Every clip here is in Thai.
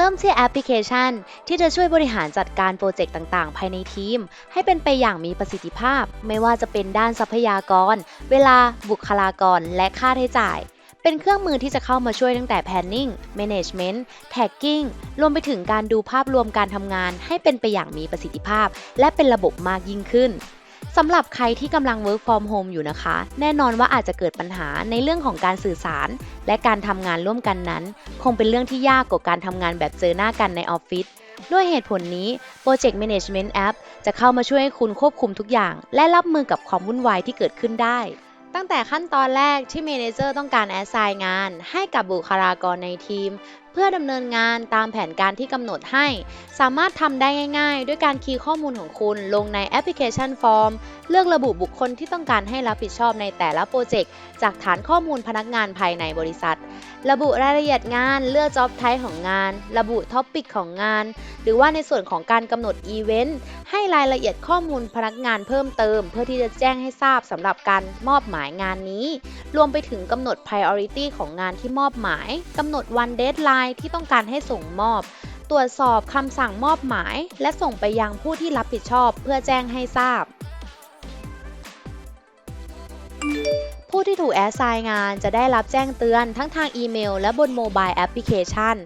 เริ่มที่แอปพลิเคชัน ที่จะช่วยบริหารจัดการโปรเจกต์ต่างๆ ภายในทีม ให้เป็นไปอย่างมีประสิทธิภาพ ไม่ว่าจะเป็นด้านทรัพยากร เวลา บุคลากร และค่าใช้จ่าย เป็นเครื่องมือที่จะเข้ามาช่วยตั้งแต่ planning management tagging รวมไปถึงการดูภาพรวมการทำงาน ให้เป็นไปอย่างมีประสิทธิภาพ และเป็นระบบมากยิ่งขึ้น สำหรับใครที่กำลัง work from home อยู่นะคะ แน่นอนว่าอาจจะเกิดปัญหาในเรื่องของการสื่อสาร และการทำงานร่วมกันนั้น คงเป็นเรื่องที่ยากกว่าการทำงานแบบเจอหน้ากันในออฟฟิศด้วยเหตุผลนี้ Project Management App จะเข้ามาช่วยให้คุณควบคุมทุกอย่าง และรับมือกับความวุ่นวายที่เกิดขึ้นได้ ตั้งแต่ขั้นตอนแรกที่ Manager ต้องการ assign งานให้กับบุคลากรในทีม เพื่อดำเนินงานตามแผนการที่กำหนดให้ สามารถทำได้ง่ายๆ ด้วยการคีย์ข้อมูลของคุณลงในแอปพลิเคชันฟอร์ม เลือกระบุบุคคลที่ต้องการให้รับผิดชอบในแต่ละโปรเจกต์จากฐานข้อมูลพนักงานภายในบริษัท ระบุรายละเอียดงาน เลือก job type ของงาน ระบุท็อปิกของงาน หรือว่าในส่วนของการกำหนดอีเวนต์ ให้รายละเอียดข้อมูลพนักงานเพิ่มเติม เพื่อที่จะแจ้งให้ทราบสำหรับการมอบหมายงานนี้ รวมไปถึงกำหนด priority ของงานที่มอบหมายกำหนดวัน deadline ที่ต้องการให้ส่งมอบ ตรวจสอบคำสั่งมอบหมาย และส่งไปยังผู้ที่รับผิดชอบ เพื่อแจ้งให้ทราบผู้ที่ถูกแอสไซน์งานจะได้รับแจ้งเตือนทั้งทางอีเมลและบนโมบายแอปพลิเคชัน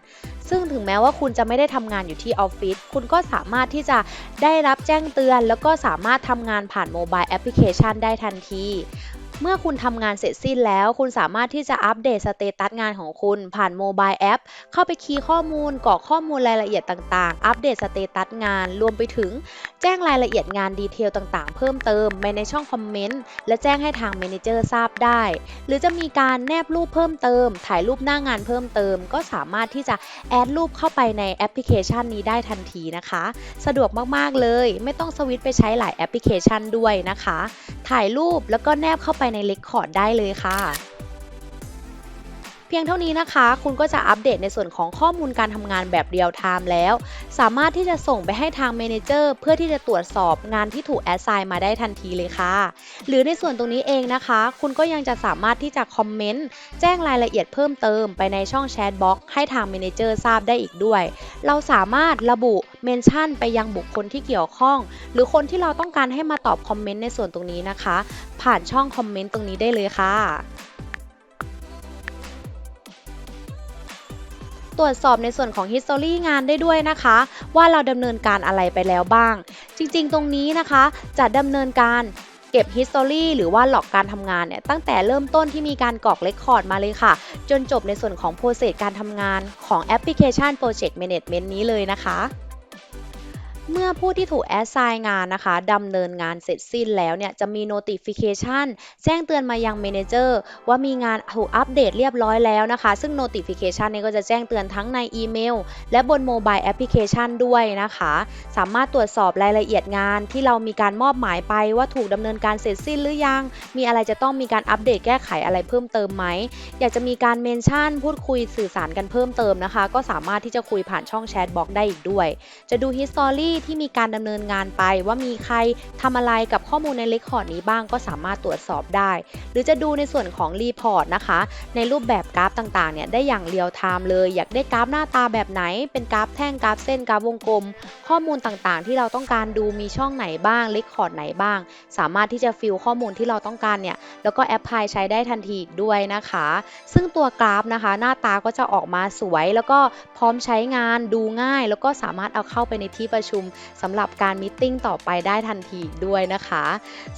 ซึ่งถึงแม้ว่าคุณจะไม่ได้ทำงานอยู่ที่ออฟฟิศคุณก็สามารถที่จะได้รับแจ้งเตือน แล้วก็สามารถทำงานผ่านโมบายแอปพลิเคชันได้ทันที เมื่อคุณทำงานเสร็จสิ้นแล้ว คุณสามารถที่จะอัปเดตสเตตัสงานของคุณ ผ่านโมบายแอป เข้าไปคีย์ข้อมูลกรอกข้อมูลรายละเอียดต่างๆ อัปเดตสเตตัสงาน รวมไปถึง แจ้งรายละเอียดงานดีเทลต่างๆ เพิ่มเติมไปในช่องคอมเมนต์ และแจ้งให้ทางเมนเจอร์ทราบได้ หรือจะมีการแนบรูปเพิ่มเติม ถ่ายรูปหน้างานเพิ่มเติม ก็สามารถที่จะแอดรูปเข้าไปในแอปพลิเคชันนี้ได้ทันทีนะคะ สะดวกมากๆเลย ไม่ต้องสวิตช์ไปใช้หลายแอปพลิเคชันด้วยนะคะ ถ่ายรูปแล้วก็แนบเข้าไปในเลคคอร์ดได้เลยค่ะ เพียงเท่านี้นะคะ คุณก็จะอัปเดตในส่วนของข้อมูลการทำงานแบบเรียลไทม์แล้ว สามารถที่จะส่งไปให้ทางเมนเจอร์เพื่อที่จะตรวจสอบงานที่ถูกแอดไซน์มาได้ทันทีเลยค่ะ หรือในส่วนตรงนี้เองนะคะ คุณก็ยังจะสามารถที่จะคอมเมนต์แจ้งรายละเอียดเพิ่มเติมไปในช่องแชทบ็อกให้ทางเมนเจอร์ทราบได้อีกด้วย เราสามารถระบุเมนชั่นไปยังบุคคลที่เกี่ยวข้อง หรือคนที่เราต้องการให้มาตอบคอมเมนต์ในส่วนตรงนี้นะคะ ผ่านช่องคอมเมนต์ตรงนี้ได้เลยค่ะตรวจสอบในส่วนของ History งานได้ด้วยนะคะ ว่าเราดำเนินการอะไรไปแล้วบ้าง จริงๆ ตรงนี้นะคะจะดำเนินการ เก็บ History หรือว่าหลอกการทำงานเนี่ยตั้งแต่เริ่มต้นที่มีการกรอก Record มาเลยค่ะ จนจบในส่วนของ Process การทำงานของแอปพลิเคชัน Project Management นี้เลยนะคะ เมื่อผู้ที่ถูกแอดไซน์งานนะคะดำเนินงานเสร็จสิ้นแล้วเนี่ยจะมี notification แจ้งเตือนมายัง manager ว่ามีงานถูกอัปเดตเรียบร้อยแล้วนะคะ ซึ่ง notification นี้ก็จะแจ้งเตือนทั้งในอีเมล และบนโมบายแอปพลิเคชันด้วยนะคะ สามารถตรวจสอบรายละเอียดงานที่เรามีการมอบหมายไปว่าถูกดำเนินการเสร็จสิ้นหรือยัง มีอะไรจะต้องมีการอัปเดตแก้ไขอะไรเพิ่มเติมไหม อยากจะมีการเมนชั่นพูดคุยสื่อสารกันเพิ่มเติมนะคะ ก็สามารถที่จะคุยผ่านช่องแชทบ็อกได้อีกด้วย จะดู history ที่มีการดำเนินงานไป ว่ามีใครทำอะไรกับข้อมูลในเรคคอร์ดนี้บ้างก็สามารถตรวจสอบได้ หรือจะดูในส่วนของรีพอร์ตนะคะ ในรูปแบบกราฟต่างๆเนี่ยได้อย่างเรียลไทม์เลย อยากได้กราฟหน้าตาแบบไหน เป็นกราฟแท่งกราฟเส้นกราฟวงกลม ข้อมูลต่างๆ ที่เราต้องการดูมีช่องไหนบ้างเรคคอร์ดไหนบ้าง สามารถที่จะฟิลข้อมูลที่เราต้องการเนี่ยแล้วก็แอปพลายใช้ได้ทันทีอีกด้วยนะคะ ซึ่งตัวกราฟนะคะ หน้าตาก็จะออกมาสวย แล้วก็พร้อมใช้งานดูง่าย แล้วก็สามารถเอาเข้าไปในที่ประชุมสำหรับการมิ팅ต่อไปได้ทันทีด้วยนะคะ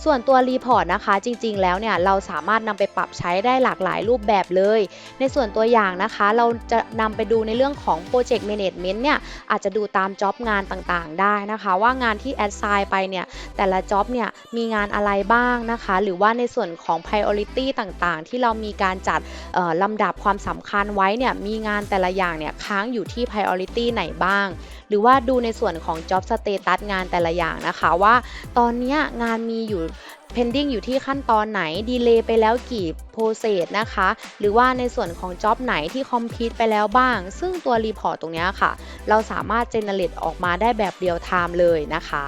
ส่วนตัวรีพอร์ตนะคะจริงๆ แล้วเนี่ยเราสามารถนำไปปรับใช้ได้หลากหลายรูปแบบเลย ในส่วนตัวอย่างนะคะเราจะนำไปดูในเรื่องของ Project Management เนี่ยอาจจะดูตามจ็อบงานต่างๆ ได้นะคะ ว่างานที่แอดไซน์ไปเนี่ยแต่ละจ็อบเนี่ยมีงานอะไรบ้างนะคะ หรือว่าในส่วนของ Priority ต่างๆ ที่เรามีการจัดลำดับความสำคัญไว้เนี่ยมีงานแต่ละอย่างเนี่ยค้างอยู่ที่ Priority ไหนบ้าง หรือว่าดูในส่วนของ Job Status งานแต่ละอย่างนะคะว่า ตอนนี้งานมีอยู่ pending อยู่ที่ขั้นตอนไหน ดีเลย์ไปแล้วกี่โปรเซสนะคะ หรือว่าในส่วนของจ็อบไหนที่คอมพิวตไปแล้วบ้าง ซึ่งตัวรีพอร์ตตรงนี้ค่ะ เราสามารถเจเนเรตออกมาได้แบบเรียลไทม์เลยนะคะ